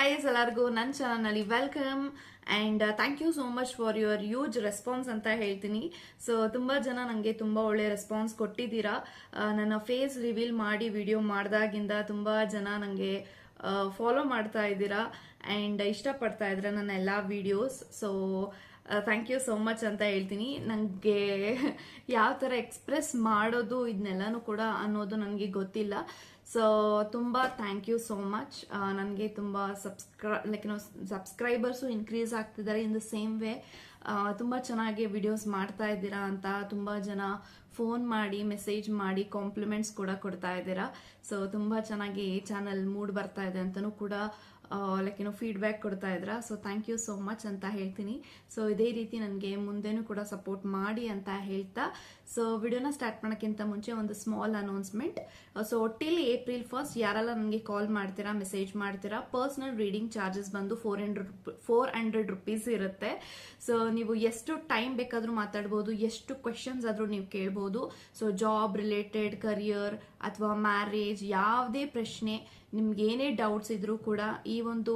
Guys ಎಲ್ಲರಿಗೂ ನನ್ನ ಚಾನಲ್ನಲ್ಲಿ welcome and thank you so much for your huge response ಅಂತ ಹೇಳ್ತೀನಿ. ಸೊ ತುಂಬ ಜನ ನನಗೆ ತುಂಬ ಒಳ್ಳೆ ರೆಸ್ಪಾನ್ಸ್ ಕೊಟ್ಟಿದ್ದೀರಾ. ನನ್ನ ಫೇಸ್ ರಿವೀಲ್ ಮಾಡಿ ವಿಡಿಯೋ ಮಾಡಿದಾಗಿಂದ ತುಂಬ ಜನ ನನಗೆ ಫಾಲೋ ಮಾಡ್ತಾ ಇದ್ದೀರಾ ಆ್ಯಂಡ್ ಇಷ್ಟಪಡ್ತಾ ಇದ್ದೀರಾ ನನ್ನ ಎಲ್ಲ videos so thank you so much ಅಂತ ಹೇಳ್ತೀನಿ. ನನಗೆ ಯಾವ ಥರ ಎಕ್ಸ್ಪ್ರೆಸ್ ಮಾಡೋದು ಇದನ್ನೆಲ್ಲನೂ ಕೂಡ ಅನ್ನೋದು ನನಗೆ ಗೊತ್ತಿಲ್ಲ. ಸೊ ತುಂಬ ಥ್ಯಾಂಕ್ ಯು ಸೋ ಮಚ್ ನನಗೆ ತುಂಬ ಸಬ್ಸ್ಕ್ರೈ ಲೈಕ್ ಏನೋ ಸಬ್ಸ್ಕ್ರೈಬರ್ಸು ಇನ್ಕ್ರೀಸ್ ಆಗ್ತಿದ್ದಾರೆ ಇನ್ ದ ಸೇಮ್ ವೇ ತುಂಬ ಚೆನ್ನಾಗಿ ವಿಡಿಯೋಸ್ ಮಾಡ್ತಾ ಇದ್ದೀರಾ ಅಂತ ತುಂಬ ಜನ ಫೋನ್ ಮಾಡಿ ಮೆಸೇಜ್ ಮಾಡಿ ಕಾಂಪ್ಲಿಮೆಂಟ್ಸ್ ಕೂಡ ಕೊಡ್ತಾ ಇದ್ದೀರಾ. ಸೊ ತುಂಬ ಚೆನ್ನಾಗಿ ಚಾನಲ್ ಮೂಡ್ ಬರ್ತಾ ಇದೆ ಅಂತಲೂ ಕೂಡ ಲೈಕ್ ಏನೋ ಫೀಡ್ಬ್ಯಾಕ್ ಕೊಡ್ತಾ ಇದ್ರ? So thank you so much ಅಂತ ಹೇಳ್ತೀನಿ. ಸೊ ಇದೇ ರೀತಿ ನನಗೆ ಮುಂದೆನೂ ಕೂಡ ಸಪೋರ್ಟ್ ಮಾಡಿ ಅಂತ ಹೇಳ್ತಾ ಸೊ ವಿಡಿಯೋನ ಸ್ಟಾರ್ಟ್ ಮಾಡೋಕ್ಕಿಂತ ಮುಂಚೆ ಒಂದು ಸ್ಮಾಲ್ ಅನೌನ್ಸ್ಮೆಂಟ್ ಸೊ ಒಟ್ಟಿಲಿ ಏಪ್ರಿಲ್ ಫಸ್ಟ್ ಯಾರೆಲ್ಲ ನನಗೆ ಕಾಲ್ ಮಾಡ್ತೀರಾ ಮೆಸೇಜ್ ಮಾಡ್ತೀರಾ ಪರ್ಸ್ನಲ್ ರೀಡಿಂಗ್ ಚಾರ್ಜಸ್ ಬಂದು four hundred four hundred rupees ಇರುತ್ತೆ. ಸೊ ನೀವು ಎಷ್ಟು ಟೈಮ್ ಬೇಕಾದರೂ ಮಾತಾಡ್ಬೋದು, ಎಷ್ಟು ಕ್ವೆಶನ್ಸ್ ಆದರೂ ನೀವು ಕೇಳ್ಬೋದು. ಸೊ ಜಾಬ್ ರಿಲೇಟೆಡ್ ಕರಿಯರ್ ಅಥವಾ ಮ್ಯಾರೇಜ್ ಯಾವುದೇ ಪ್ರಶ್ನೆ ನಿಮ್ಗೆ ಏನೇ ಡೌಟ್ಸ್ ಇದ್ರೂ ಕೂಡ ಈ ಒಂದು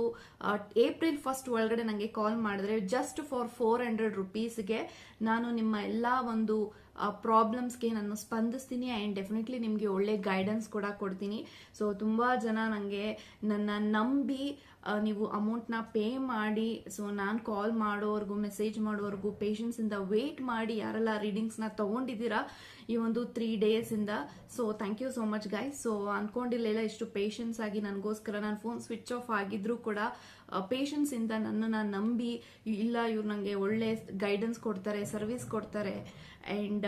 ಏಪ್ರಿಲ್ ಫಸ್ಟ್ ಒಳಗಡೆ ನನಗೆ ಕಾಲ್ ಮಾಡಿದ್ರೆ ಜಸ್ಟ್ ಫಾರ್ ಫೋರ್ ಹಂಡ್ರೆಡ್ ರುಪೀಸ್ಗೆ ನಾನು ನಿಮ್ಮ ಎಲ್ಲ ಒಂದು ಪ್ರಾಬ್ಲಮ್ಸ್ಗೆ ನಾನು ಸ್ಪಂದಿಸ್ತೀನಿ ಆ್ಯಂಡ್ ಡೆಫಿನೆಟ್ಲಿ ನಿಮಗೆ ಒಳ್ಳೆ ಗೈಡೆನ್ಸ್ ಕೂಡ ಕೊಡ್ತೀನಿ. ಸೊ ತುಂಬ ಜನ ನನಗೆ ನನ್ನ ನಂಬಿ ನೀವು ಅಮೌಂಟ್ನ ಪೇ ಮಾಡಿ. ಸೊ ನಾನು ಕಾಲ್ ಮಾಡೋವರೆಗೂ ಮೆಸೇಜ್ ಮಾಡೋವರೆಗೂ ಪೇಷನ್ಸಿಂದ ವೇಟ್ ಮಾಡಿ, ಯಾರೆಲ್ಲ ರೀಡಿಂಗ್ಸ್ನ ತೊಗೊಂಡಿದ್ದೀರಾ ಈ ಒಂದು three ಡೇಸಿಂದ so thank you so much guys so ಅಂದ್ಕೊಂಡಿರಲಿಲ್ಲ ಇಷ್ಟು ಪೇಷನ್ಸ್ ಆಗಿ ನನಗೋಸ್ಕರ ನಾನು ಫೋನ್ ಸ್ವಿಚ್ ಆಫ್ ಆಗಿದ್ರು ಕೂಡ ಪೇಷನ್ಸ್ ಇಂದ ನನ್ನನ್ನು ನಂಬಿ, ಇಲ್ಲ ಇವ್ರು ನನಗೆ ಒಳ್ಳೆ ಗೈಡೆನ್ಸ್ ಕೊಡ್ತಾರೆ ಸರ್ವಿಸ್ ಕೊಡ್ತಾರೆ. ಆ್ಯಂಡ್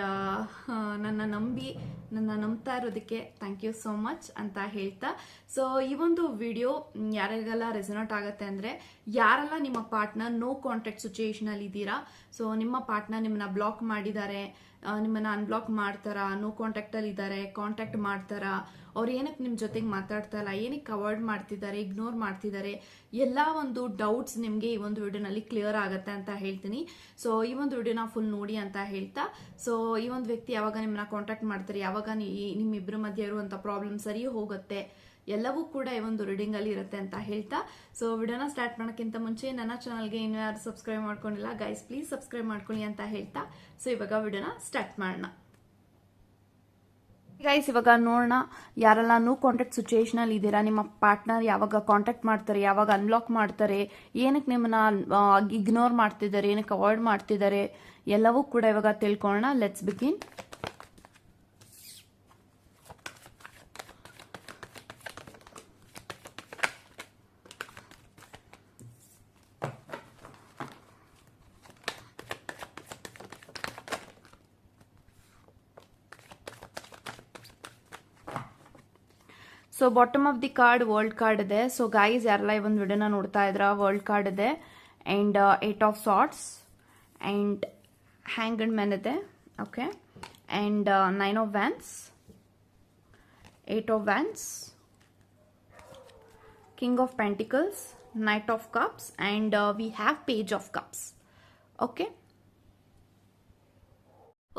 ನನ್ನ ನಂಬಿ, ನನ್ನ ನಂಬ್ತಾ ಇರೋದಕ್ಕೆ ಥ್ಯಾಂಕ್ ಯು ಸೋ ಮಚ್ ಅಂತ ಹೇಳ್ತಾ. ಸೊ ಈ ಒಂದು ವಿಡಿಯೋ ಯಾರಿಗೆಲ್ಲ ರೆಸೊನೇಟ್ ಆಗುತ್ತೆ ಅಂದರೆ, ಯಾರೆಲ್ಲ ನಿಮ್ಮ ಪಾರ್ಟ್ನರ್ ನೋ ಕಾಂಟ್ಯಾಕ್ಟ್ ಸಿಚುಯೇಷನ್ ಅಲ್ಲಿ ಇದ್ದೀರಾ? ಸೊ ನಿಮ್ಮ ಪಾರ್ಟ್ನರ್ ನಿಮ್ಮನ್ನ ಬ್ಲಾಕ್ ಮಾಡಿದ್ದಾರೆ. ನಿಮ್ಮನ್ನ ಅನ್ಬ್ಲಾಕ್ ಮಾಡ್ತಾರಾ? ನೋ ಕಾಂಟ್ಯಾಕ್ಟ್ ಅಲ್ಲಿ ಇದ್ದಾರೆ ಕಾಂಟ್ಯಾಕ್ಟ್ ಮಾಡ್ತಾರಾ? ಅವ್ರು ಏನಕ್ಕೆ ನಿಮ್ಮ ಜೊತೆಗೆ ಮಾತಾಡ್ತಾ ಇಲ್ಲ? ಏನಕ್ಕೆ ಅವಾಯ್ಡ್ ಮಾಡ್ತಿದ್ದಾರೆ ಇಗ್ನೋರ್ ಮಾಡ್ತಿದ್ದಾರೆ? ಎಲ್ಲ ಒಂದು ಡೌಟ್ಸ್ ನಿಮಗೆ ಈ ಒಂದು ವಿಡಿಯೋನಲ್ಲಿ ಕ್ಲಿಯರ್ ಆಗುತ್ತೆ ಅಂತ ಹೇಳ್ತೀನಿ. ಸೊ ಈ ಒಂದು ವಿಡಿಯೋನ ಫುಲ್ ನೋಡಿ ಅಂತ ಹೇಳ್ತಾ. ಸೊ ಈ ಒಂದು ವ್ಯಕ್ತಿ ಯಾವಾಗ ನಿಮ್ಮನ್ನ ಕಾಂಟ್ಯಾಕ್ಟ್ ಮಾಡ್ತಾರೆ, ಯಾವಾಗ ನಿಮ್ಮಿಬ್ಬರ ಮಧ್ಯೆ ಇರುವಂಥ ಪ್ರಾಬ್ಲಮ್ ಸರಿ ಹೋಗುತ್ತೆ? ಎಲ್ಲವೂ ಕೂಡ ಈ ಒಂದು ರೀಡಿಂಗ್ ಅಲ್ಲಿ ಇರುತ್ತೆ ಅಂತ ಹೇಳ್ತಾ. ಸೊ ವಿಡಿಯೋನ ಸ್ಟಾರ್ಟ್ ಮಾಡೋಕ್ಕಿಂತ ಮುಂಚೆ ನನ್ನ ಚಾನಲ್ಗೆ ಇನ್ನೂ ಯಾರು ಸಬ್ಸ್ಕ್ರೈಬ್ ಮಾಡ್ಕೊಂಡಿಲ್ಲ ಗೈಸ್ ಪ್ಲೀಸ್ ಸಬ್ಸ್ಕ್ರೈಬ್ ಮಾಡ್ಕೊಳ್ಳಿ ಅಂತ ಹೇಳ್ತಾ. ಸೊ ಇವಾಗ ವಿಡಿಯೋನ ಸ್ಟಾರ್ಟ್ ಮಾಡೋಣ. ಗೈಸ್ ಇವಾಗ ನೋಡೋಣ ಯಾರೆಲ್ಲ ನೋ ಕಾಂಟ್ಯಾಕ್ಟ್ ಸಿಚುಯೇಷನ್ ಅಲ್ಲಿ ಇದ್ದೀರಾ? ನಿಮ್ಮ ಪಾರ್ಟ್ನರ್ ಯಾವಾಗ ಕಾಂಟ್ಯಾಕ್ಟ್ ಮಾಡ್ತಾರೆ, ಯಾವಾಗ ಅನ್ಲಾಕ್ ಮಾಡ್ತಾರೆ, ಏನಕ್ಕೆ ನಿಮ್ಮನ್ನ ಇಗ್ನೋರ್ ಮಾಡ್ತಿದ್ದಾರೆ, ಏನಕ್ಕೆ ಅವಾಯ್ಡ್ ಮಾಡ್ತಿದ್ದಾರೆ, ಎಲ್ಲವೂ ಕೂಡ ಇವಾಗ ತಿಳ್ಕೊಳ್ಳೋಣ. Let's begin so bottom of the card world card ಇದೆ. ಸೊ ಗೈಸ್ ಯಾರೆಲ್ಲ ಈ ಒಂದು ವಿಡಿಯೋನ ನೋಡ್ತಾ ಇದ್ರ ವರ್ಲ್ಡ್ ಕಾರ್ಡ್ ಇದೆ. And eight of swords and hanged men ಇದೆ. Okay and nine of wands eight of wands king of pentacles knight of cups and we have page of cups okay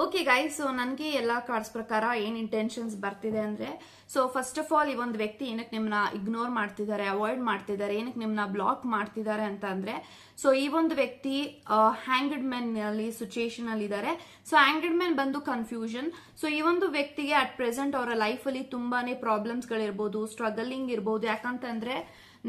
okay guys so ನನಗೆ ಎಲ್ಲ cards ಪ್ರಕಾರ ಏನು intentions ಬರ್ತಿದೆ ಅಂದ್ರೆ so first of all ಈ ಒಂದು ವ್ಯಕ್ತಿ ಏನಕ್ಕೆ ನಿಮ್ಮನ್ನ ಇಗ್ನೋರ್ ಮಾಡ್ತಿದ್ದಾರೆ ಅವಾಯ್ಡ್ ಮಾಡ್ತಿದ್ದಾರೆ ಏನಕ್ಕೆ ನಿಮ್ಮನ್ನ ಬ್ಲಾಕ್ ಮಾಡ್ತಿದ್ದಾರೆ ಅಂತ ಅಂದ್ರೆ ಸೊ ಈ ಒಂದು ವ್ಯಕ್ತಿ ಹ್ಯಾಂಗಡ್ ಮೆನ್ನಲ್ಲಿ ಅಲ್ಲಿ ಇದ್ದಾರೆ ಸೊ ಹ್ಯಾಂಗಡ್ ಮೆನ್ ಬಂದು ಕನ್ಫ್ಯೂಷನ್ ಸೊ ಈ ಒಂದು ವ್ಯಕ್ತಿಗೆ ಅಟ್ ಪ್ರೆಸೆಂಟ್ ಅವರ ಲೈಫಲ್ಲಿ ತುಂಬಾನೇ ಪ್ರಾಬ್ಲಮ್ಸ್ ಗಳಿರ್ಬೋದು ಸ್ಟ್ರಗಲಿಂಗ್ ಇರ್ಬೋದು. ಯಾಕಂತಂದ್ರೆ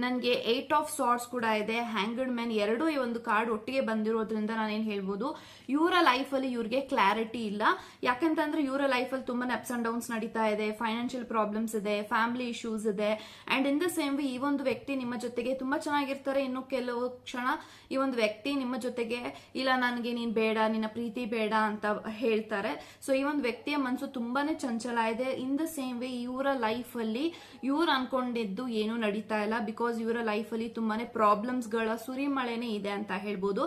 ನನಗೆ ಏಟ್ ಆಫ್ ಸಾರ್ಟ್ಸ್ ಕೂಡ ಇದೆ. ಹ್ಯಾಂಗಡ್ ಮೆನ್ ಎರಡೂ ಈ ಒಂದು ಕಾರ್ಡ್ ಒಟ್ಟಿಗೆ ಬಂದಿರೋದ್ರಿಂದ ನಾನೇನು ಹೇಳ್ಬೋದು, ಇವರ ಲೈಫಲ್ಲಿ ಇವ್ರಿಗೆ ಕ್ಲಾರಿಟಿ ಇಲ್ಲ. ಯಾಕಂತಂದ್ರೆ ಇವರ ಲೈಫಲ್ಲಿ ತುಂಬಾ ಅಪ್ಸ್ ಅಂಡ್ ಡೌನ್ಸ್ ನಡೀತಾ ಇದೆ ಫೈನಾನ್ಷಿಯಲ್ ಪ್ರಾಬ್ಲಮ್ಸ್ ಇದೆ ಫ್ಯಾಮಿಲಿ ಇಶ್ಯೂಸ್ ಇದೆ. And in the same way ಈ ಒಂದು ವ್ಯಕ್ತಿ ನಿಮ್ಮ ಜೊತೆಗೆ ತುಂಬಾ ಚೆನ್ನಾಗಿರ್ತಾರೆ. ಇನ್ನು ಕೆಲವು ಕ್ಷಣ ಈ ಒಂದು ವ್ಯಕ್ತಿ ನಿಮ್ಮ ಜೊತೆಗೆ, ಇಲ್ಲ, ನನಗೆ ನೀನ್ ಬೇಡ, ನಿನ್ನ ಪ್ರೀತಿ ಬೇಡ ಅಂತ ಹೇಳ್ತಾರೆ. ಸೊ ಈ ಒಂದು ವ್ಯಕ್ತಿಯ ಮನಸ್ಸು ತುಂಬಾನೇ ಚಂಚಲ ಇದೆ. ಇನ್ ದ ಸೇಮ್ ವೇ ಇವರ ಲೈಫ್ ಅಲ್ಲಿ ಇವ್ರು ಅನ್ಕೊಂಡಿದ್ದು ಏನು ನಡೀತಾ ಇಲ್ಲ. ಬಿಕಾಸ್ ಇವರ ಲೈಫ್ ಅಲ್ಲಿ ತುಂಬಾನೇ ಪ್ರಾಬ್ಲಮ್ಸ್ಗಳ ಸುರಿಮಳೆನೇ ಇದೆ ಅಂತ ಹೇಳ್ಬೋದು.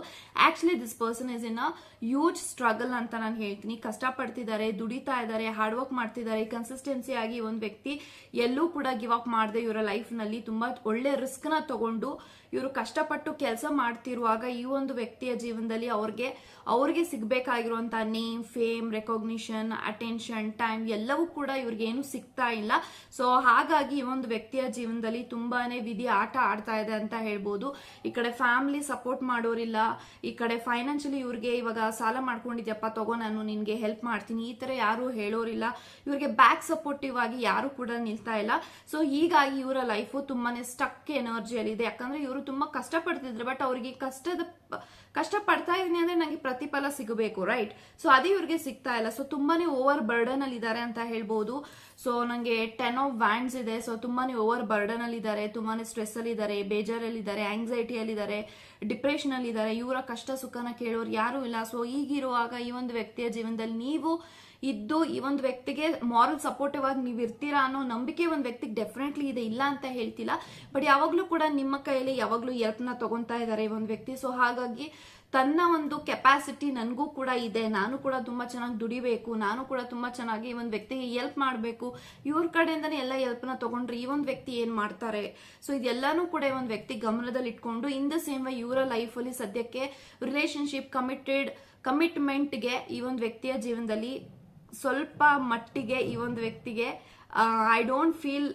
Actually this person is in a huge struggle ಅಂತ ನಾನು ಹೇಳ್ತೀನಿ. ಕಷ್ಟಪಡ್ತಿದ್ದಾರೆ, ದುಡಿತಾ ಇದ್ದಾರೆ ಹಾರ್ಡ್ ವರ್ಕ್ ಮಾಡ್ತಿದ್ದಾರೆ. ಕನ್ಸಿಸ್ಟೆನ್ಸಿ ಆಗಿ ಒಂದು ವ್ಯಕ್ತಿ ಎಲ್ಲೂ ಕೂಡ ಗಿವ್ ಅಪ್ ಮಾಡದೆ ಇವರ ಲೈಫ್ನಲ್ಲಿ ತುಂಬಾ ಒಳ್ಳೆ ರಿಸ್ಕ್ನ ತಗೊಂಡು ಇವರು ಕಷ್ಟಪಟ್ಟು ಕೆಲಸ ಮಾಡ್ತಿರುವಾಗ ಈ ಒಂದು ವ್ಯಕ್ತಿಯ ಜೀವನದಲ್ಲಿ ಅವ್ರಿಗೆ ಅವ್ರಿಗೆ ಸಿಗ್ಬೇಕಾಗಿರುವಂತ name fame recognition attention time ಎಲ್ಲವೂ ಕೂಡ ಇವ್ರಿಗೆ ಏನು ಸಿಗ್ತಾ ಇಲ್ಲ. ಸೊ ಹಾಗಾಗಿ ಈ ಒಂದು ವ್ಯಕ್ತಿಯ ಜೀವನದಲ್ಲಿ ತುಂಬಾನೇ ವಿಧಿ ವಿಧಿ ಆಟ ಆಡ್ತಾ ಇದೆ ಅಂತ ಹೇಳ್ಬೋದು. ಈ ಕಡೆ ಫ್ಯಾಮಿಲಿ ಸಪೋರ್ಟ್ ಮಾಡೋರಿಲ್ಲ. ಈ ಕಡೆ ಫೈನಾನ್ಷಿಯಲಿ ಇವ್ರಿಗೆ ಇವಾಗ ಸಾಲ ಮಾಡ್ಕೊಂಡಿದ್ಯಪ್ಪ, ತಗೋ ನಾನು ನಿನ್ಗೆ ಹೆಲ್ಪ್ ಮಾಡ್ತೀನಿ. ಈ ತರ ಯಾರು ಹೇಳೋರಿಲ್ಲ. ಇವ್ರಿಗೆ ಬ್ಯಾಕ್ ಸಪೋರ್ಟಿವ್ ಆಗಿ ಯಾರು ಕೂಡ ನಿಲ್ತಾ ಇಲ್ಲ. ಸೊ ಹೀಗಾಗಿ ಇವರ ಲೈಫು ತುಂಬಾನೇ ಸ್ಟಕ್ ಎನರ್ಜಿಯಲ್ಲಿ ಇದೆ ಯಾಕಂದ್ರೆ ಇವರು ತುಂಬಾ ಕಷ್ಟಪಡ್ತಿದ್ರು ಬಟ್ ಅವರಿಗೆ ಕಷ್ಟದ ಕಷ್ಟ ಪಡ್ತಾ ಇದೀನಿ ಅಂದ್ರೆ ನನಗೆ ಪ್ರತಿಫಲ ಸಿಗಬೇಕು ರೈಟ್ ಸೊ ಅದೇ ಇವ್ರಿಗೆ ಸಿಗ್ತಾ ಇಲ್ಲ. ಸೊ ತುಂಬಾನೇ ಓವರ್ ಬರ್ಡನ್ ಅಲ್ಲಿ ಇದ್ದಾರೆ ಅಂತ ಹೇಳ್ಬೋದು. ಸೊ ನನಗೆ ಟೆನ್ ಆಫ್ ವ್ಯಾಂಡ್ಸ್ ಇದೆ. ಸೊ ತುಂಬಾನೇ ಓವರ್ ಬರ್ಡನ್ ಅಲ್ಲಿ ಇದ್ದಾರೆ ತುಂಬಾನೇ ಸ್ಟ್ರೆಸ್ ಅಲ್ಲಿ ಇದ್ದಾರೆ ಬೇಜಾರಲ್ಲಿ ಇದ್ದಾರೆ ಆಂಗ್ಸೈಟಿ ಅಲ್ಲಿ ಇದ್ದಾರೆ ಡಿಪ್ರೆಷನ್ ಅಲ್ಲಿ ಇದ್ದಾರೆ ಇವರ ಕಷ್ಟ ಸುಖನ ಕೇಳೋರು ಯಾರು ಇಲ್ಲ. ಸೊ ಈಗಿರುವಾಗ ಈ ಒಂದು ವ್ಯಕ್ತಿಯ ಜೀವನದಲ್ಲಿ ನೀವು ಇದ್ದು ಈ ಒಂದು ವ್ಯಕ್ತಿಗೆ ಮಾರಲ್ ಸಪೋರ್ಟಿವ್ ಆಗಿ ನೀವು ಇರ್ತೀರಾ ಅನ್ನೋ ನಂಬಿಕೆ ಒಂದು ವ್ಯಕ್ತಿಗೆ ಡೆಫಿನೆಟ್ಲಿ ಇದೆ. ಇಲ್ಲ ಅಂತ ಹೇಳ್ತಿಲ್ಲ. ಬಟ್ ಯಾವಾಗಲೂ ಕೂಡ ನಿಮ್ಮ ಕೈಯಲ್ಲಿ ಯಾವಾಗಲೂ ಎಲ್ಪ್ನ ತಗೊಂತಾ ಇದ್ದಾರೆ ಈ ಒಂದು ವ್ಯಕ್ತಿ. ಸೊ ಹಾಗಾಗಿ ತನ್ನ ಒಂದು ಕೆಪಾಸಿಟಿ ನನಗೂ ಕೂಡ ಇದೆ. ನಾನು ಕೂಡ ತುಂಬಾ ಚೆನ್ನಾಗಿ ದುಡಿಬೇಕು. ನಾನು ಕೂಡ ತುಂಬಾ ಚೆನ್ನಾಗಿ ಈ ಒಂದು ವ್ಯಕ್ತಿಗೆ ಹೆಲ್ಪ್ ಮಾಡಬೇಕು. ಇವ್ರ ಕಡೆಯಿಂದನೇ ಎಲ್ಲ ಎಲ್ಪ್ನ ತಗೊಂಡ್ರೆ ಈ ಒಂದು ವ್ಯಕ್ತಿ ಏನ್ ಮಾಡ್ತಾರೆ? ಸೊ ಇದೆಲ್ಲಾನು ಕೂಡ ಒಂದು ವ್ಯಕ್ತಿ ಗಮನದಲ್ಲಿ ಇಟ್ಕೊಂಡು ಇನ್ ದ ಸೇಮ್ ವೈ ಇವರ ಲೈಫಲ್ಲಿ ಸದ್ಯಕ್ಕೆ ರಿಲೇಶನ್ಶಿಪ್ ಕಮಿಟೆಡ್ ಕಮಿಟ್ಮೆಂಟ್ಗೆ ಈ ಒಂದು ವ್ಯಕ್ತಿಯ ಜೀವನದಲ್ಲಿ ಸ್ವಲ್ಪ ಮಟ್ಟಿಗೆ ಈ ಒಂದು ವ್ಯಕ್ತಿಗೆ ಐ ಡೋಂಟ್ ಫೀಲ್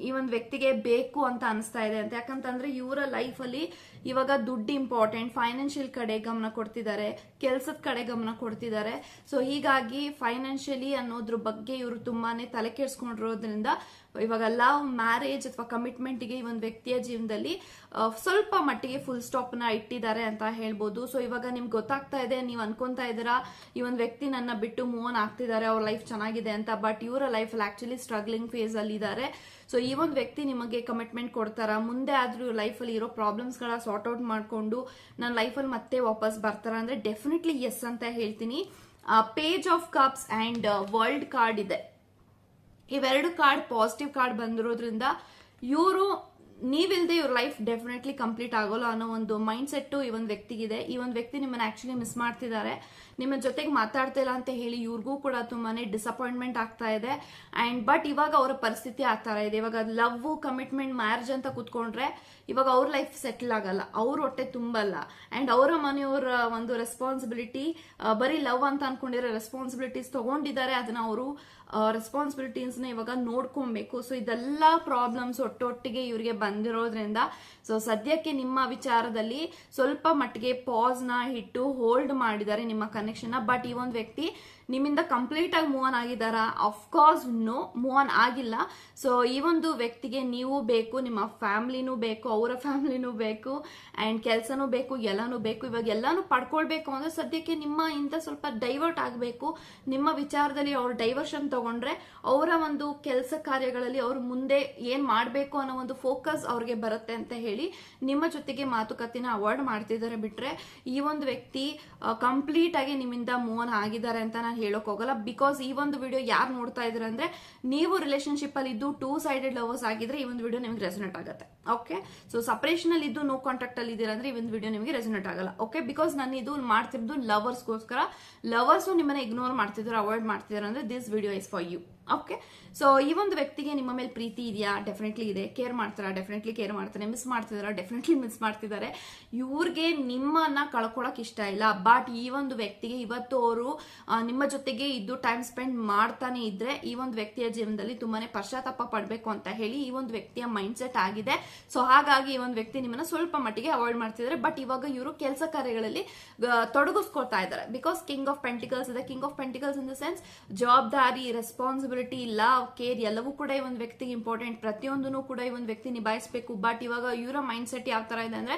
ಈ ಒಂದು ವ್ಯಕ್ತಿಗೆ ಬೇಕು ಅಂತ ಅನಿಸ್ತಾ ಇದೆ ಅಂತ. ಯಾಕಂತಂದ್ರೆ ಇವರ ಲೈಫಲ್ಲಿ ಇವಾಗ ದುಡ್ಡು ಇಂಪಾರ್ಟೆಂಟ್ ಫೈನಾನ್ಷಿಯಲ್ ಕಡೆ ಗಮನ ಕೊಡ್ತಿದ್ದಾರೆ. ಕೆಲಸದ ಕಡೆ ಗಮನ ಕೊಡ್ತಿದ್ದಾರೆ. ಸೊ ಹೀಗಾಗಿ ಫೈನಾನ್ಷಿಯಲಿ ಅನ್ನೋದ್ರ ಬಗ್ಗೆ ಇವರು ತುಂಬಾನೇ ತಲೆ ಕೆಡಿಸ್ಕೊಂಡಿರೋದ್ರಿಂದ ಇವಾಗ ಲವ್ ಮ್ಯಾರೇಜ್ ಅಥವಾ ಕಮಿಟ್ಮೆಂಟ್ಗೆ ಈ ಒಂದು ವ್ಯಕ್ತಿಯ ಜೀವನದಲ್ಲಿ ಸ್ವಲ್ಪ ಮಟ್ಟಿಗೆ ಫುಲ್ ಸ್ಟಾಪ್ನ ಇಟ್ಟಿದ್ದಾರೆ ಅಂತ ಹೇಳ್ಬೋದು. ಸೊ ಇವಾಗ ನಿಮ್ಗೆ ಗೊತ್ತಾಗ್ತಾ ಇದೆ, ನೀವು ಅನ್ಕೊಂತಾ ಇದ್ದೀರಾ, ಈ ಒಂದು ವ್ಯಕ್ತಿ ನನ್ನ ಬಿಟ್ಟು ಮೂವ್ ಆನ್ ಆಗ್ತಿದ್ದಾರೆ, ಅವ್ರ ಲೈಫ್ ಚೆನ್ನಾಗಿದೆ ಅಂತ ಬಟ್ ಇವರ ಲೈಫ್ ಆಕ್ಚುಲಿ ಸ್ಟ್ರಗ್ಲಿಂಗ್ ಫೇಸ್ ಅಲ್ಲಿ ಇದ್ದಾರೆ. ಸೊ ಈ ಒಂದು ವ್ಯಕ್ತಿ ನಿಮಗೆ ಕಮಿಟ್ಮೆಂಟ್ ಕೊಡ್ತಾರ? ಮುಂದೆ ಆದ್ರೂ ಲೈಫಲ್ಲಿ ಇರೋ ಪ್ರಾಬ್ಲಮ್ಸ್ಗಳ ಸಾರ್ಟ್ ಔಟ್ ಮಾಡ್ಕೊಂಡು ನನ್ನ ಲೈಫಲ್ಲಿ ಮತ್ತೆ ವಾಪಸ್ ಬರ್ತಾರ? ಅಂದ್ರೆ ಡೆಫಿನೆಟ್ಲಿ ಎಸ್ ಅಂತ ಹೇಳ್ತೀನಿ. Page of cups and world card ಇದೆ. ಇವೆರಡು ಕಾರ್ಡ್ ಪಾಸಿಟಿವ್ ಕಾರ್ಡ್ ಬಂದಿರೋದ್ರಿಂದ ಇವರು ನೀವಿಲ್ದೆ ಇವ್ರ ಲೈಫ್ ಡೆಫಿನೆಟ್ಲಿ ಕಂಪ್ಲೀಟ್ ಆಗೋಲ್ಲ ಅನ್ನೋ ಒಂದು ಮೈಂಡ್ ಸೆಟ್ ಈ ಒಂದು ವ್ಯಕ್ತಿಗಿದೆ. ಈ ಒಂದು ವ್ಯಕ್ತಿ ನಿಮ್ಮನ್ನ ಆಕ್ಚುಲಿ ಮಿಸ್ ಮಾಡ್ತಿದ್ದಾರೆ. ನಿಮ್ಮ ಜೊತೆಗೆ ಮಾತಾಡ್ತಾ ಇಲ್ಲ ಅಂತ ಹೇಳಿ ಇವ್ರಿಗೂ ಕೂಡ ತುಂಬಾನೇ ಡಿಸಪಾಯಿಂಟ್ಮೆಂಟ್ ಆಗ್ತಾ ಇದೆ. ಅಂಡ್ ಬಟ್ ಇವಾಗ ಅವರ ಪರಿಸ್ಥಿತಿ ಆ ಥರ ಇದೆ. ಇವಾಗ ಲವ್ ಕಮಿಟ್ಮೆಂಟ್ ಮ್ಯಾರೇಜ್ ಅಂತ ಕೂತ್ಕೊಂಡ್ರೆ ಇವಾಗ ಅವ್ರ ಲೈಫ್ ಸೆಟ್ಲ್ ಆಗಲ್ಲ. ಅವ್ರ ಹೊಟ್ಟೆ ತುಂಬಲ್ಲ. ಅಂಡ್ ಅವರ ಮನೆಯವರ ಒಂದು ರೆಸ್ಪಾನ್ಸಿಬಿಲಿಟಿ ಬರೀ ಲವ್ ಅಂತ ಅನ್ಕೊಂಡಿರೋ ರೆಸ್ಪಾನ್ಸಿಬಿಲಿಟೀಸ್ ತಗೊಂಡಿದ್ದಾರೆ. ಅದನ್ನ ಅವರು ರೆಸ್ಪಾನ್ಸಿಬಿಲಿಟೀಸ್ನ ಇವಾಗ ನೋಡ್ಕೊಬೇಕು. ಸೊ ಇದೆಲ್ಲ ಪ್ರಾಬ್ಲಮ್ಸ್ ಒಟ್ಟೊಟ್ಟಿಗೆ ಇವರಿಗೆ ಬಂದಿರೋದ್ರಿಂದ ಸೊ ಸದ್ಯಕ್ಕೆ ನಿಮ್ಮ ವಿಚಾರದಲ್ಲಿ ಸ್ವಲ್ಪ ಮಟ್ಟಿಗೆ ಪಾಸ್ನ ಇಟ್ಟು ಹೋಲ್ಡ್ ಮಾಡಿದ್ದಾರೆ ನಿಮ್ಮ ಕನೆಕ್ಷನ್ ಬಟ್ ಈ ಒಂದು ವ್ಯಕ್ತಿ ನಿಮ್ಮಿಂದ ಕಂಪ್ಲೀಟ್ ಆಗಿ move on ಆಗಿದ್ದಾರಾ? Of course no move on ಆಗಿಲ್ಲ. ಸೊ ಈ ಒಂದು ವ್ಯಕ್ತಿಗೆ ನೀವು ಬೇಕು, ನಿಮ್ಮ ಫ್ಯಾಮ್ಲಿನೂ ಬೇಕು, ಅವರ ಫ್ಯಾಮ್ಲಿನೂ ಬೇಕು ಆ್ಯಂಡ್ ಕೆಲಸನೂ ಬೇಕು, ಎಲ್ಲನೂ ಬೇಕು. ಇವಾಗ ಎಲ್ಲನೂ ಪಡ್ಕೊಳ್ಬೇಕು ಅಂದರೆ ಸದ್ಯಕ್ಕೆ ನಿಮ್ಮ ಇಂಥ ಸ್ವಲ್ಪ ಡೈವರ್ಟ್ ಆಗಬೇಕು. ನಿಮ್ಮ ವಿಚಾರದಲ್ಲಿ ಅವ್ರು ಡೈವರ್ಷನ್ ತಗೊಂಡ್ರೆ ಅವರ ಒಂದು ಕೆಲಸ ಕಾರ್ಯಗಳಲ್ಲಿ ಅವ್ರು ಮುಂದೆ ಏನು ಮಾಡಬೇಕು ಅನ್ನೋ ಒಂದು ಫೋಕಸ್ ಅವ್ರಿಗೆ ಬರುತ್ತೆ ಅಂತ ಹೇಳಿ ನಿಮ್ಮ ಜೊತೆಗೆ ಮಾತುಕತೆನ ಅವಾಯ್ಡ್ ಮಾಡ್ತಿದ್ದಾರೆ ಬಿಟ್ರೆ ಈ ಒಂದು ವ್ಯಕ್ತಿ ಕಂಪ್ಲೀಟ್ ಆಗಿ ನಿಮ್ಮಿಂದ ಮೂವ್ ಆಗಿದ್ದಾರೆ ಅಂತ ನಾನು ಹೇಳಕ್ ಹೋಗಲ್ಲ. ಬಿಕಾಸ್ ಈ ಒಂದು ವಿಡಿಯೋ ಯಾರು ನೋಡ್ತಾ ಇದ್ರೆ ಅಂದ್ರೆ ನೀವು ರಿಲೇಶನ್ಶಿಪ್ ಅಲ್ಲಿ ಇದ್ದು ಟೂ ಸೈಡೆಡ್ ಲವರ್ಸ್ ಆಗಿದ್ರೆ ಈ ಒಂದು ವಿಡಿಯೋ ನಿಮ್ಗೆ ರೆಸನೇಟ್ ಆಗುತ್ತೆ. ಓಕೆ ಸೊ ಸಪರೇಷನ್ ಅಲ್ಲಿ ಇದ್ದು ನೋ ಕಾಂಟ್ಯಾಕ್ಟ್ ಅಲ್ಲಿ ಇದ್ದೀರಾ ಅಂದ್ರೆ ಈ ಒಂದು ವಿಡಿಯೋ ನಿಮಗೆ ರೆಸನೇಟ್ ಆಗಲ್ಲ. ಓಕೆ ಬಿಕಾಸ್ ನಾನು ಇದು ಮಾಡ್ತಿರೋದು ಲವರ್ಸ್ಗೋಸ್ಕರ ಲವರ್ಸು ನಿಮ್ಮನ್ನ ಇಗ್ನೋರ್ ಮಾಡ್ತಿದ್ರು ಅವಾಯ್ಡ್ ಮಾಡ್ತಿದ್ರು ಅಂದ್ರೆ this video is for you okay so ಈ ಒಂದು ವ್ಯಕ್ತಿಗೆ ನಿಮ್ಮ ಮೇಲೆ ಪ್ರೀತಿ ಇದೆಯಾ? ಡೆಫಿನೆಟ್ಲಿ ಇದೆ. ಕೇರ್ ಮಾಡ್ತಾರಾ? ಡೆಫಿನೆಟ್ಲಿ ಕೇರ್ ಮಾಡ್ತಾರೆ? ಮಿಸ್ ಮಾಡ್ತಿದಾರಾ? ಡೆಫಿನೆಟ್ಲಿ ಮಿಸ್ ಮಾಡ್ತಿದ್ದಾರೆ. ಇವ್ರಿಗೆ ನಿಮ್ಮನ್ನ ಕಳ್ಕೊಳಕ್ ಇಷ್ಟ ಇಲ್ಲ. ಬಟ್ ಈ ಒಂದು ವ್ಯಕ್ತಿಗೆ ಇವತ್ತು ಅವರು ನಿಮ್ಮ ಜೊತೆಗೆ ಇದ್ದು ಟೈಮ್ ಸ್ಪೆಂಡ್ ಮಾಡ್ತಾನೆ ಇದ್ರೆ ಈ ಒಂದು ವ್ಯಕ್ತಿಯ ಜೀವನದಲ್ಲಿ ತುಂಬಾನೇ ಪಶ್ಚಾತ್ತಾಪ ಪಡಬೇಕು ಅಂತ ಹೇಳಿ ಈ ಒಂದು ವ್ಯಕ್ತಿಯ ಮೈಂಡ್ ಸೆಟ್ ಆಗಿದೆ. ಸೊ ಹಾಗಾಗಿ ಈ ಒಂದು ವ್ಯಕ್ತಿ ನಿಮ್ಮನ್ನ ಸ್ವಲ್ಪ ಮಟ್ಟಿಗೆ ಅವಾಯ್ಡ್ ಮಾಡ್ತಿದ್ದಾರೆ ಬಟ್ ಇವಾಗ ಇವರು ಕೆಲಸ ಕಾರ್ಯಗಳಲ್ಲಿ ತೊಡಗಿಸ್ಕೊಳ್ತಾ ಇದ್ದಾರೆ. ಬಿಕಾಸ್ ಕಿಂಗ್ ಆಫ್ ಪೆಂಟಿಕಲ್ಸ್ ಇದೆ. King of pentacles in the sense ಜವಾಬ್ದಾರಿ ರೆಸ್ಪಾನ್ಸಿಬಿಲಿಟಿ ಲವ್ ಕೇರ್ ಎಲ್ಲವೂ ಕೂಡ ಈ ಒಂದು ವ್ಯಕ್ತಿಗೆ ಇಂಪಾರ್ಟೆಂಟ್ ಪ್ರತಿಯೊಂದನ್ನು ಕೂಡ ಈ ಒಂದು ವ್ಯಕ್ತಿ ನಿಭಾಯಿಸಬೇಕು. ಬಟ್ ಇವಾಗ ಇವರ ಮೈಂಡ್ ಸೆಟ್ ಯಾವ ಥರ ಇದೆ ಅಂದರೆ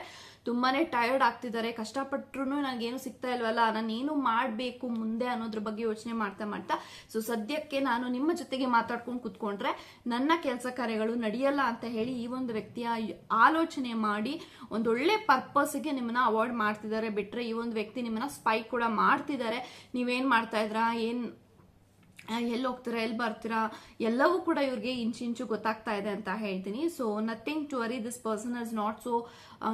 ತುಂಬಾನೇ ಟಯರ್ಡ್ ಆಗ್ತಿದ್ದಾರೆ. ಕಷ್ಟಪಟ್ಟರು ನನಗೇನು ಸಿಗ್ತಾ ಇಲ್ವಲ್ಲ ನಾನು ಏನು ಮಾಡಬೇಕು ಮುಂದೆ ಅನ್ನೋದ್ರ ಬಗ್ಗೆ ಯೋಚನೆ ಮಾಡ್ತಾ ಮಾಡ್ತಾ ಸೊ ಸದ್ಯಕ್ಕೆ ನಾನು ನಿಮ್ಮ ಜೊತೆಗೆ ಮಾತಾಡ್ಕೊಂಡು ಕುತ್ಕೊಂಡ್ರೆ ನನ್ನ ಕೆಲಸ ಕಾರ್ಯಗಳು ನಡೆಯಲ್ಲ ಅಂತ ಹೇಳಿ ಈ ಒಂದು ವ್ಯಕ್ತಿಯ ಆಲೋಚನೆ ಮಾಡಿ ಒಂದೊಳ್ಳೆ ಪರ್ಪಸ್ಗೆ ನಿಮ್ಮನ್ನ ಅವಾಯ್ಡ್ ಮಾಡ್ತಿದ್ದಾರೆ. ಬಿಟ್ರೆ ಈ ಒಂದು ವ್ಯಕ್ತಿ ನಿಮ್ಮನ್ನ ಸ್ಪೈ ಕೂಡ ಮಾಡ್ತಿದ್ದಾರೆ. ನೀವೇನು ಮಾಡ್ತಾ ಇದ್ರಾ? ಏನ್ ಎಲ್ಲಿ ಹೋಗ್ತೀರಾ ಎಲ್ಲಿ ಬರ್ತೀರಾ, ಎಲ್ಲವೂ ಕೂಡ ಇವ್ರಿಗೆ ಇಂಚಿಂಚು ಗೊತ್ತಾಗ್ತಾ ಇದೆ ಅಂತ ಹೇಳ್ತೀನಿ. So nothing to worry this person is not so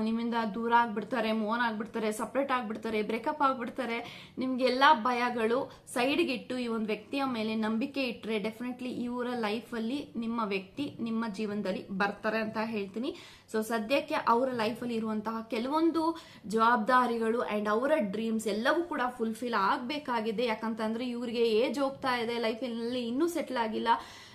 ನಿಮ್ಮಿಂದ ದೂರ ಆಗ್ಬಿಡ್ತಾರೆ ಮೋನ್ ಆಗ್ಬಿಡ್ತಾರೆ ಸಪ್ರೇಟ್ ಆಗ್ಬಿಡ್ತಾರೆ ಬ್ರೇಕಪ್ ಆಗ್ಬಿಡ್ತಾರೆ. ನಿಮ್ಗೆಲ್ಲ ಭಯಗಳು ಸೈಡ್ಗೆ ಇಟ್ಟು ಈ ಒಂದು ವ್ಯಕ್ತಿಯ ಮೇಲೆ ನಂಬಿಕೆ ಇಟ್ಟರೆ ಡೆಫಿನೆಟ್ಲಿ ಇವರ ಲೈಫಲ್ಲಿ ನಿಮ್ಮ ವ್ಯಕ್ತಿ ನಿಮ್ಮ ಜೀವನದಲ್ಲಿ ಬರ್ತಾರೆ ಅಂತ ಹೇಳ್ತೀನಿ. ಸೊ ಸದ್ಯಕ್ಕೆ ಅವರ ಲೈಫಲ್ಲಿ ಇರುವಂತಹ ಕೆಲವೊಂದು ಜವಾಬ್ದಾರಿಗಳು ಅಂಡ್ ಅವರ ಡ್ರೀಮ್ಸ್ ಎಲ್ಲವೂ ಕೂಡ ಫುಲ್ಫಿಲ್ ಆಗಬೇಕಾಗಿದೆ. ಯಾಕಂತಂದ್ರೆ, ಇವರಿಗೆ ಏಜ್ ಹೋಗ್ತಾ ಇದೆ ಲೈಫಲ್ಲಿ ಇನ್ನೂ ಸೆಟ್ಲ್ ಆಗಿಲ್ಲ.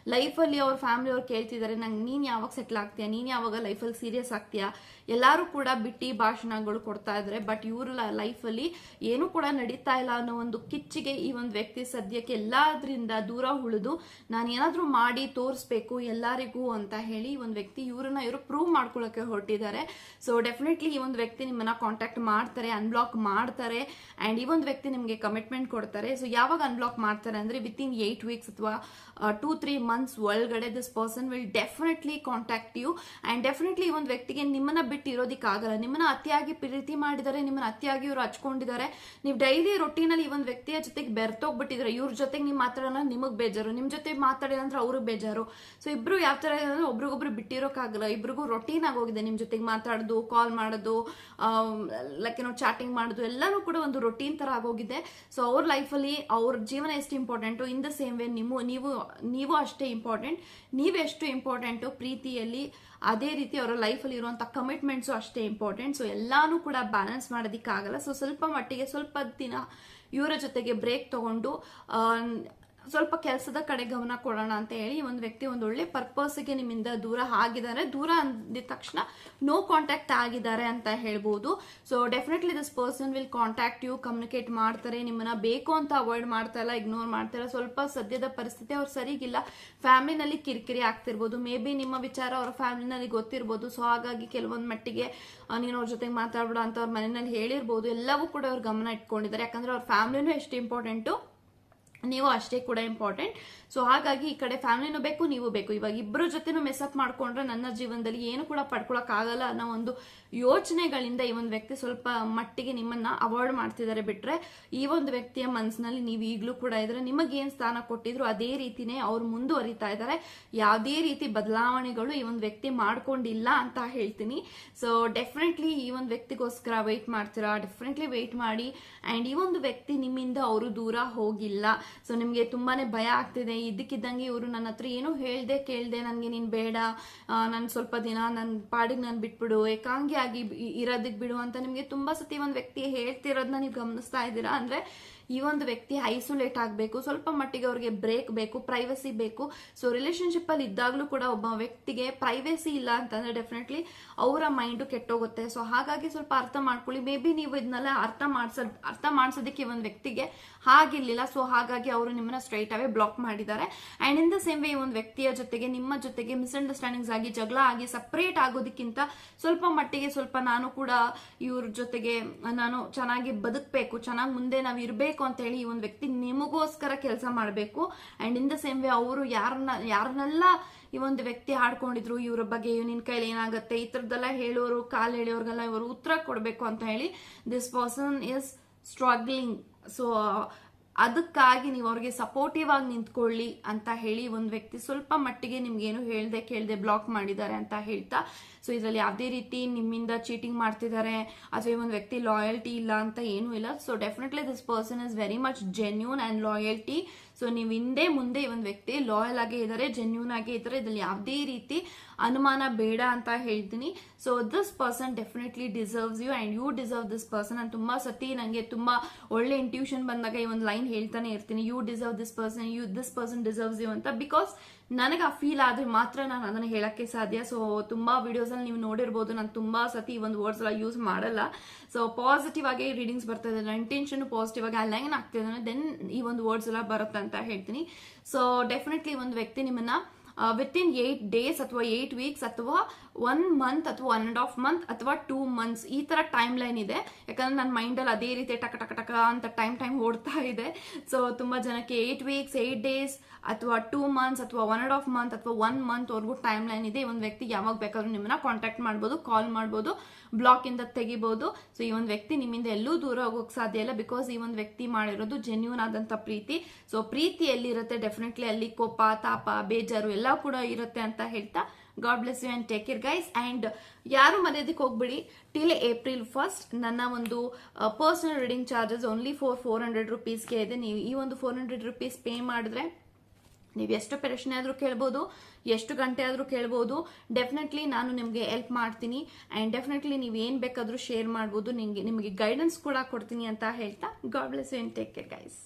ಲೈಫಲ್ಲಿ ಅವ್ರ ಫ್ಯಾಮಿಲಿ ಅವ್ರು ಕೇಳ್ತಿದ್ದಾರೆ ನಂಗೆ ನೀನು ಯಾವಾಗ ಸೆಟ್ಲ್ ಆಗ್ತೀಯಾ? ನೀನು ಯಾವಾಗ ಲೈಫಲ್ಲಿ ಸೀರಿಯಸ್ ಆಗ್ತೀಯಾ? ಎಲ್ಲರೂ ಕೂಡ ಬಿಟ್ಟಿ ಭಾಷಣಗಳು ಕೊಡ್ತಾ ಇದ್ದಾರೆ ಬಟ್ ಇವ್ರ ಲೈಫಲ್ಲಿ ಏನೂ ಕೂಡ ನಡೀತಾ ಇಲ್ಲ ಅನ್ನೋ ಒಂದು ಕಿಚ್ಚಿಗೆ ಈ ಒಂದು ವ್ಯಕ್ತಿ ಸದ್ಯಕ್ಕೆ ಎಲ್ಲಾದ್ರಿಂದ ದೂರ ಉಳಿದು ನಾನು ಏನಾದರೂ ಮಾಡಿ ತೋರಿಸ್ಬೇಕು ಎಲ್ಲರಿಗೂ ಅಂತ ಹೇಳಿ ಈ ಒಂದು ವ್ಯಕ್ತಿ ಇವ್ರನ್ನ ಇವರು ಪ್ರೂವ್ ಮಾಡ್ಕೊಳ್ಳೋಕೆ ಹೊರಟಿದ್ದಾರೆ. ಸೊ ಡೆಫಿನೆಟ್ಲಿ ಈ ಒಂದು ವ್ಯಕ್ತಿ ನಿಮ್ಮನ್ನ ಕಾಂಟ್ಯಾಕ್ಟ್ ಮಾಡ್ತಾರೆ ಅನ್ಬ್ಲಾಕ್ ಮಾಡ್ತಾರೆ ಆ್ಯಂಡ್ ಈ ಒಂದು ವ್ಯಕ್ತಿ ನಿಮಗೆ ಕಮಿಟ್ಮೆಂಟ್ ಕೊಡ್ತಾರೆ. ಸೊ ಯಾವಾಗ ಅನ್ಬ್ಲಾಕ್ ಮಾಡ್ತಾರೆ ಅಂದರೆ ವಿತಿನ್ ಏಯ್ಟ್ ವೀಕ್ಸ್ ಅಥವಾ ಟೂ ತ್ರೀ ಮಂತ್ಸ್ ಒಳಗಡೆ this person will definitely contact you and definitely ಒಂದು ವ್ಯಕ್ತಿಗೆ ನಿಮ್ಮನ್ನ ಬಿಟ್ಟು ಇರೋದಕ್ಕಾಗಲ್ಲ ನಿಮ್ಮನ್ನ ಅತಿಯಾಗಿ ಪ್ರೀತಿ ಮಾಡಿದರೆ, ನಿಮ್ಮನ್ನ ಅತಿಯಾಗಿ ಇವರು ಹಚ್ಕೊಂಡಿದ್ದಾರೆ. ನೀವು ಡೈಲಿ ರೊಟೀನಲ್ಲಿ ಈ ಒಂದು ವ್ಯಕ್ತಿಯ ಜೊತೆಗೆ ಬೆರ್ತೋಗ್ಬಿಟ್ಟಿದ್ರೆ ಇವ್ರ ಜೊತೆಗೆ ನೀವು ಮಾತಾಡೋಣ ನಿಮಗೆ ಬೇಜಾರು. ನಿಮ್ಮ ಜೊತೆ ಮಾತಾಡಿಲ್ಲ ಅಂದ್ರೆ ಅವ್ರಿಗೆ ಬೇಜಾರು. ಸೊ ಇಬ್ಬರು ಯಾವ ಥರ ಅಂದ್ರೆ ಒಬ್ರಿಗೊಬ್ರು ಬಿಟ್ಟಿರೋಕ್ಕಾಗಲ್ಲ. ಇಬ್ರಿಗೂ ರೊಟೀನ್ ಆಗೋಗಿದೆ ನಿಮ್ಮ ಜೊತೆಗೆ ಮಾತಾಡೋದು ಕಾಲ್ ಮಾಡೋದು ಲೈಕ್ ಏನೋ ಚಾಟಿಂಗ್ ಮಾಡೋದು ಎಲ್ಲರೂ ಕೂಡ ಒಂದು ರೊಟೀನ್ ಥರ ಆಗೋಗಿದೆ. ಸೊ ಅವ್ರ ಲೈಫಲ್ಲಿ ಅವ್ರ ಜೀವನ ಎಷ್ಟು important in the same way ನಿಮ್ಮ, ನೀವು ನೀವು ಅಷ್ಟೇ ಇಂಪಾರ್ಟೆಂಟ್ ನೀವೆಷ್ಟು ಇಂಪಾರ್ಟೆಂಟು ಪ್ರೀತಿಯಲ್ಲಿ ಅದೇ ರೀತಿ ಅವರ ಲೈಫಲ್ಲಿ ಇರುವಂಥ ಕಮಿಟ್ಮೆಂಟ್ಸು ಅಷ್ಟೇ ಇಂಪಾರ್ಟೆಂಟ್ ಸೊ ಎಲ್ಲಾನು ಕೂಡ ಬ್ಯಾಲೆನ್ಸ್ ಮಾಡೋದಕ್ಕಾಗಲ್ಲ. ಸೊ ಸ್ವಲ್ಪ ಮಟ್ಟಿಗೆ ಸ್ವಲ್ಪ ದಿನ ಇವರ ಜೊತೆಗೆ ಬ್ರೇಕ್ ತಗೊಂಡು ಸ್ವಲ್ಪ ಕೆಲಸದ ಕಡೆ ಗಮನ ಕೊಡೋಣ ಅಂತ ಹೇಳಿ ಒಂದು ವ್ಯಕ್ತಿ ಒಂದು ಒಳ್ಳೆ ಪರ್ಪಸ್ಗೆ ನಿಮ್ಮಿಂದ ದೂರ ಆಗಿದ್ದಾರೆ. ದೂರ ಅಂದಿದ ತಕ್ಷಣ ನೋ ಕಾಂಟ್ಯಾಕ್ಟ್ ಆಗಿದ್ದಾರೆ ಅಂತ ಹೇಳ್ಬೋದು. So definitely this person will contact you communicate ಮಾಡ್ತಾರೆ, ನಿಮ್ಮನ್ನ ಬೇಕು ಅಂತ ಅವಾಯ್ಡ್ ಮಾಡ್ತಾ ಇಲ್ಲ ಇಗ್ನೋರ್ ಮಾಡ್ತಾ ಇಲ್ಲ. ಸ್ವಲ್ಪ ಸದ್ಯದ ಪರಿಸ್ಥಿತಿ ಅವ್ರು ಸರಿಗಿಲ್ಲ. ಫ್ಯಾಮಿಲಿನಲ್ಲಿ ಕಿರಿಕಿರಿ ಆಗ್ತಿರ್ಬೋದು. ಮೇ ಬಿ ನಿಮ್ಮ ವಿಚಾರ ಅವ್ರ ಫ್ಯಾಮಿಲಿನಲ್ಲಿ ಗೊತ್ತಿರ್ಬೋದು. ಸೊ ಹಾಗಾಗಿ ಕೆಲವೊಂದು ಮಟ್ಟಿಗೆ ನೀನು ಅವ್ರ ಜೊತೆಗೆ ಮಾತಾಡ್ಬಿಡ ಅಂತ ಅವ್ರ ಮನೆಯಲ್ಲಿ ಹೇಳಿರ್ಬೋದು. ಎಲ್ಲವೂ ಕೂಡ ಅವ್ರ ಗಮನ ಇಟ್ಕೊಂಡಿದ್ದಾರೆ. ಯಾಕಂದ್ರೆ ಅವ್ರ ಫ್ಯಾಮಿಲಿನೂ ಎಷ್ಟು ಇಂಪಾರ್ಟೆಂಟು ನೀವು ಅಷ್ಟೇ ಕೂಡ ಇಂಪಾರ್ಟೆಂಟ್ ಸೊ ಹಾಗಾಗಿ ಈ ಕಡೆ ಫ್ಯಾಮಿಲಿನೂ ಬೇಕು, ನೀವು ಬೇಕು. ಇವಾಗ ಇಬ್ಬರ ಜೊತೆನೂ ಮೆಸ್ಅಪ್ ಮಾಡ್ಕೊಂಡ್ರೆ ನನ್ನ ಜೀವನದಲ್ಲಿ ಏನು ಕೂಡ ಪಡ್ಕೊಳಕ್ ಆಗಲ್ಲ ಅನ್ನೋ ಒಂದು ಯೋಚನೆಗಳಿಂದ ಈ ಒಂದು ವ್ಯಕ್ತಿ ಸ್ವಲ್ಪ ಮಟ್ಟಿಗೆ ನಿಮ್ಮನ್ನ ಅವಾಯ್ಡ್ ಮಾಡ್ತಿದ್ದಾರೆ ಬಿಟ್ರೆ, ಈ ಒಂದು ವ್ಯಕ್ತಿಯ ಮನಸ್ಸಿನಲ್ಲಿ ನೀವು ಈಗಲೂ ಕೂಡ ಇದ್ರೆ ನಿಮಗೇನು ಸ್ಥಾನ ಕೊಟ್ಟಿದ್ರು ಅದೇ ರೀತಿನೇ ಅವ್ರು ಮುಂದುವರಿತಾ ಇದ್ದಾರೆ ಯಾವುದೇ ರೀತಿ ಬದಲಾವಣೆಗಳು ಈ ಒಂದು ವ್ಯಕ್ತಿ ಮಾಡ್ಕೊಂಡಿಲ್ಲ ಅಂತ ಹೇಳ್ತೀನಿ. ಸೊ ಡೆಫಿನೆಟ್ಲಿ ಈ ಒಂದು ವ್ಯಕ್ತಿಗೋಸ್ಕರ ವೆಯ್ಟ್ ಮಾಡ್ತೀರಾ? ಡೆಫಿನೆಟ್ಲಿ ವೆಯ್ಟ್ ಮಾಡಿ. ಅಂಡ್ ಈ ಒಂದು ವ್ಯಕ್ತಿ ನಿಮ್ಮಿಂದ ಅವರು ದೂರ ಹೋಗಿಲ್ಲ. ಸೊ ನಿಮಗೆ ತುಂಬಾನೇ ಭಯ ಆಗ್ತಿದೆ. ಇದಕ್ಕಿದ್ದಂಗೆ ಇವರು ನನ್ನ ಹತ್ರ ಏನೂ ಹೇಳ್ದೆ ಕೇಳ್ದೆ, ನನಗೆ ನೀನು ಬೇಡ ನಾನು ಸ್ವಲ್ಪ ದಿನ ನನ್ನ ಪಾಡಿಗೆ ನಾನು ಬಿಟ್ಬಿಡು, ಏಕಾಂಗಿ ಆಗಿ ಇರೋದಕ್ಕೆ ಬಿಡು ಅಂತ ನಿಮಗೆ ತುಂಬ ಸತಿ ಒಂದು ವ್ಯಕ್ತಿ ಹೇಳ್ತಿರೋದನ್ನ ನೀವು ಗಮನಿಸ್ತಾ ಇದ್ದೀರಾ? ಅಂದರೆ ಈ ಒಂದು ವ್ಯಕ್ತಿ ಐಸೋಲೇಟ್ ಆಗಬೇಕು, ಸ್ವಲ್ಪ ಮಟ್ಟಿಗೆ ಅವ್ರಿಗೆ ಬ್ರೇಕ್ ಬೇಕು, ಪ್ರೈವಸಿ ಬೇಕು. ಸೊ, ರಿಲೇಶನ್ಶಿಪ್ ಅಲ್ಲಿ ಇದ್ದಾಗಲೂ ಕೂಡ ಒಬ್ಬ ವ್ಯಕ್ತಿಗೆ ಪ್ರೈವಸಿ ಇಲ್ಲ ಅಂತಂದ್ರೆ ಡೆಫಿನೆಟ್ಲಿ ಅವರ ಮೈಂಡು ಕೆಟ್ಟೋಗುತ್ತೆ. ಸೊ, ಹಾಗಾಗಿ ಸ್ವಲ್ಪ ಅರ್ಥ ಮಾಡ್ಕೊಳ್ಳಿ. ಮೇ ಬಿ ನೀವು ಇದನ್ನೆಲ್ಲ ಅರ್ಥ ಮಾಡ್ಸೋದ್, ಅರ್ಥ ಮಾಡ್ಸೋದಕ್ಕೆ ಒಂದು ವ್ಯಕ್ತಿಗೆ ಹಾಗಿರ್ಲಿಲ್ಲ. ಸೊ ಹಾಗಾಗಿ ಅವರು ನಿಮ್ಮನ್ನ ಸ್ಟ್ರೈಟ್ ಅವೇ ಬ್ಲಾಕ್ ಮಾಡಿದ್ದಾರೆ. And in the same way ಒಂದು ವ್ಯಕ್ತಿಯ ಜೊತೆಗೆ, ನಿಮ್ಮ ಜೊತೆಗೆ ಮಿಸ್ಅಂಡರ್ಸ್ಟ್ಯಾಂಡಿಂಗ್ಸ್ ಆಗಿ, ಜಗಳ ಆಗಿ ಸಪ್ರೇಟ್ ಆಗೋದಕ್ಕಿಂತ ಸ್ವಲ್ಪ ಮಟ್ಟಿಗೆ ಸ್ವಲ್ಪ ನಾನು ಕೂಡ ಇವ್ರ ಜೊತೆಗೆ, ನಾನು ಚೆನ್ನಾಗಿ ಬದುಕಬೇಕು, ಚೆನ್ನಾಗಿ ಮುಂದೆ ನಾವು ಇರಬೇಕು ಅಂತ ಹೇಳಿ ಈ ಒಂದು ವ್ಯಕ್ತಿ ನಿಮಗೋಸ್ಕರ ಕೆಲಸ ಮಾಡಬೇಕು. And in the same way ಅವರು ಯಾರನ್ನ, ಯಾರನ್ನೆಲ್ಲ ಈ ಒಂದು ವ್ಯಕ್ತಿ ಹಾಡ್ಕೊಂಡಿದ್ರು ಇವ್ರ ಬಗ್ಗೆ ನಿನ್ ಕೈಲಿ ಏನಾಗುತ್ತೆ, ಈ ಥರದ್ದೆಲ್ಲ ಹೇಳೋರು, ಕಾಲು ಹೇಳೋರ್ಗೆಲ್ಲ ಇವರು ಉತ್ತರ ಕೊಡಬೇಕು ಅಂತ ಹೇಳಿ this person is struggling so ಅದಕ್ಕಾಗಿ ನೀವು ಅವ್ರಿಗೆ ಸಪೋರ್ಟಿವ್ ಆಗಿ ನಿಂತ್ಕೊಳ್ಳಿ ಅಂತ ಹೇಳಿ ಒಂದು ವ್ಯಕ್ತಿ ಸ್ವಲ್ಪ ಮಟ್ಟಿಗೆ ನಿಮ್ಗೇನು ಹೇಳ್ದೆ ಕೇಳ್ದೆ ಬ್ಲಾಕ್ ಮಾಡಿದ್ದಾರೆ ಅಂತ ಹೇಳ್ತಾ ಸೊ ಇದರಲ್ಲಿ ಯಾವುದೇ ರೀತಿ ನಿಮ್ಮಿಂದ ಚೀಟಿಂಗ್ ಮಾಡ್ತಿದ್ದಾರೆ, ಅಥವಾ ಒಂದು ವ್ಯಕ್ತಿ ಲಾಯಲ್ಟಿ ಇಲ್ಲ ಅಂತ ಏನೂ ಇಲ್ಲ. So definitely this person is very much genuine and loyalty so ನೀವು ಹಿಂದೆ ಮುಂದೆ ಈ ಒಂದು ವ್ಯಕ್ತಿ ಲಾಯಲ್ ಆಗಿ ಇದ್ದಾರೆ ಜೆನ್ಯೂನ್ ಆಗಿ ಇದ್ದಾರೆ ಇದ್ರಲ್ಲಿ ಯಾವುದೇ ರೀತಿ ಅನುಮಾನ ಬೇಡ ಅಂತ ಹೇಳ್ತೀನಿ. So this person definitely deserves you and you deserve this person ನಾನು ತುಂಬಾ ಸತಿ ನನಗೆ ತುಂಬಾ ಒಳ್ಳೆ ಇಂಟ್ಯೂಷನ್ ಬಂದಾಗ ಈ ಒಂದು ಲೈನ್ ಹೇಳ್ತಾನೆ ಇರ್ತೀನಿ. You deserve this person you this person deserves you ಅಂತ. ಬಿಕಾಸ್ ನನಗೆ ಆ ಫೀಲ್ ಆದ್ರೆ ಮಾತ್ರ ನಾನು ಅದನ್ನ ಹೇಳಕ್ಕೆ ಸಾಧ್ಯ. ಸೊ ತುಂಬಾ ವಿಡಿಯೋಸ್ ಅಲ್ಲಿ ನೀವು ನೋಡಿರ್ಬೋದು. ನಾನು ತುಂಬಾ ಸತಿ ಈ ಒಂದು ವರ್ಡ್ಸ್ ಎಲ್ಲ ಯೂಸ್ ಮಾಡಲ್ಲ. ಸೊ ಪಾಸಿಟಿವ್ ಆಗಿ ರೀಡಿಂಗ್ಸ್ ಬರ್ತಾ ಇದೆ. ನನ್ನ ಇಂಟೆನ್ಷನ್ ಪಾಸಿಟಿವ್ ಆಗಿ ಲೈನ್ ಆಗ್ತಿದ್ದಾನೆ ದೆನ್ ಈ ಒಂದು ವರ್ಡ್ಸ್ ಎಲ್ಲ ಬರುತ್ತೆ ಅಂತ ಹೇಳ್ತೀನಿ. ಸೊ ಡೆಫಿನೆಟ್ಲಿ ಒಂದು ವ್ಯಕ್ತಿ ನಿಮ್ಮನ್ನ ವಿತ್ ಇನ್ ಏಟ್ ಡೇಸ್ ಅಥವಾ ಏಟ್ ವೀಕ್ಸ್ ಅಥವಾ ಒನ್ ಮಂತ್ ಅಥವಾ ಒನ್ ಅಂಡ್ ಹಾಫ್ ಮಂತ್ ಅಥವಾ ಟೂ ಮಂತ್ಸ್ ಈ ತರ ಟೈಮ್ ಲೈನ್ ಇದೆ. ಯಾಕಂದ್ರೆ ನನ್ನ ಮೈಂಡಲ್ಲಿ ಅದೇ ರೀತಿ ಟಕ ಟಕ ಟಕ ಅಂತ ಟೈಮ್ ಟೈಮ್ ಓಡ್ತಾ ಇದೆ. ಸೊ ತುಂಬಾ ಜನಕ್ಕೆ ಏಟ್ ವೀಕ್ಸ್ ಏಟ್ ಡೇಸ್ ಅಥವಾ ಟೂ ಮಂತ್ಸ್ ಅಥವಾ ಒನ್ ಅಂಡ್ ಹಾಫ್ ಮಂತ್ ಅಥವಾ ಒನ್ ಮಂತ್ ವರ್ಗೂ ಟೈಮ್ ಲೈನ್ ಇದೆ. ಈ ಒಂದು ವ್ಯಕ್ತಿ ಯಾವಾಗ ಬೇಕಾದ್ರೂ ನಿಮ್ಮನ್ನ ಕಾಂಟ್ಯಾಕ್ಟ್ ಮಾಡ್ಬೋದು ಕಾಲ್ ಮಾಡ್ಬೋದು ಇಂದ ತೆಗಿಬಹುದು ಸೊ ಈ ಒಂದು ವ್ಯಕ್ತಿ ನಿಮ್ಮಿಂದ ಎಲ್ಲೂ ದೂರ ಹೋಗೋಕೆ ಸಾಧ್ಯ ಇಲ್ಲ ಬಿಕಾಸ್ ಈ ಒಂದು ವ್ಯಕ್ತಿ ಮಾಡಿರೋದು ಜೆನ್ಯೂನ್ ಆದಂತ ಪ್ರೀತಿ. ಸೊ ಪ್ರೀತಿ ಎಲ್ಲಿರುತ್ತೆ? ಡೆಫಿನೆಟ್ಲಿ ಅಲ್ಲಿ ಕೋಪ, ತಾಪ, ಬೇಜಾರು ಎಲ್ಲ ಕೂಡ ಇರುತ್ತೆ ಅಂತ ಹೇಳ್ತಾ God bless you and take care guys and ಯಾರು ಮರ್ಯಾದಕ್ಕೆ ಹೋಗ್ಬಿಡಿ. ಟಿಲ್ ಏಪ್ರಿಲ್ ಫಸ್ಟ್ ನನ್ನ ಒಂದು personal reading charges only four four hundred ರುಪೀಸ್ಗೆ ಇದೆ. ನೀವು ಈ ಒಂದು ಫೋರ್ ಹಂಡ್ರೆಡ್ ರುಪೀಸ್ ಪೇ ಮಾಡಿದ್ರೆ ನೀವು ಎಷ್ಟು ಪ್ರಶ್ನೆ ಆದರೂ ಕೇಳ್ಬೋದು, ಎಷ್ಟು ಗಂಟೆ ಆದರೂ ಕೇಳ್ಬೋದು. ಡೆಫಿನೆಟ್ಲಿ ನಾನು ನಿಮಗೆ ಹೆಲ್ಪ್ ಮಾಡ್ತೀನಿ. ಆ್ಯಂಡ್ ಡೆಫಿನೆಟ್ಲಿ ನೀವು ಏನು ಬೇಕಾದರೂ ಶೇರ್ ಮಾಡ್ಬೋದು. ನಿಮಗೆ ನಿಮಗೆ ಗೈಡೆನ್ಸ್ ಕೂಡ ಕೊಡ್ತೀನಿ ಅಂತ ಹೇಳ್ತಾ God bless you and take care guys